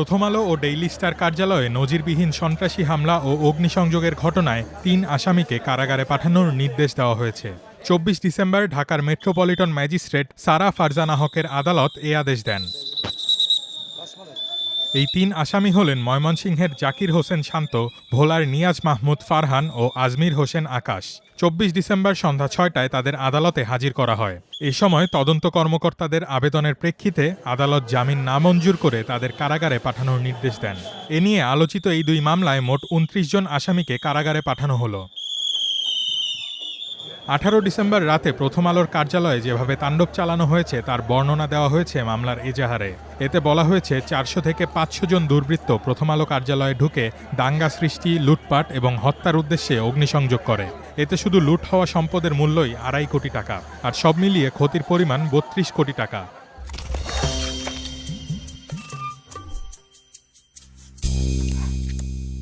প্রথম আলো ও daily star কার্যালয়ে নজিরবিহীন সন্ত্রাসী হামলা ও অগ্নিসংযোগের ঘটনায় তিন আসামিকে কারাগারে পাঠানোর নির্দেশ দেওয়া হয়েছে। চব্বিশ ডিসেম্বর ঢাকার মেট্রোপলিটন ম্যাজিস্ট্রেট সারা ফারজানা হকের আদালত এ আদেশ দেন। এই তিন আসামি হলেন ময়মনসিংহের জাকির হোসেন শান্ত, ভোলার নিয়াজ মাহমুদ ফারহান ও আজমির হোসেন আকাশ। চব্বিশ ডিসেম্বর সন্ধ্যা ছয়টায় তাদের আদালতে হাজির করা হয়। এ সময় তদন্ত কর্মকর্তাদের আবেদনের প্রেক্ষিতে আদালত জামিন না মঞ্জুর করে তাদের কারাগারে পাঠানোর নির্দেশ দেন। এ নিয়ে আলোচিত এই দুই মামলায় মোট উনত্রিশ জন আসামিকে কারাগারে পাঠানো হলো। আঠারো ডিসেম্বর রাতে প্রথম আলোর কার্যালয়ে যেভাবে তাণ্ডব চালানো হয়েছে, তার বর্ণনা দেওয়া হয়েছে মামলার এজাহারে। এতে বলা হয়েছে, চারশো থেকে পাঁচশো জন দুর্বৃত্ত প্রথম আলো কার্যালয়ে ঢুকে দাঙ্গা সৃষ্টি, লুটপাট এবং হত্যার উদ্দেশ্যে অগ্নিসংযোগ করে। এতে শুধু লুট হওয়া সম্পদের মূল্যই আড়াই কোটি টাকা, আর সব মিলিয়ে ক্ষতির পরিমাণ বত্রিশ কোটি টাকা।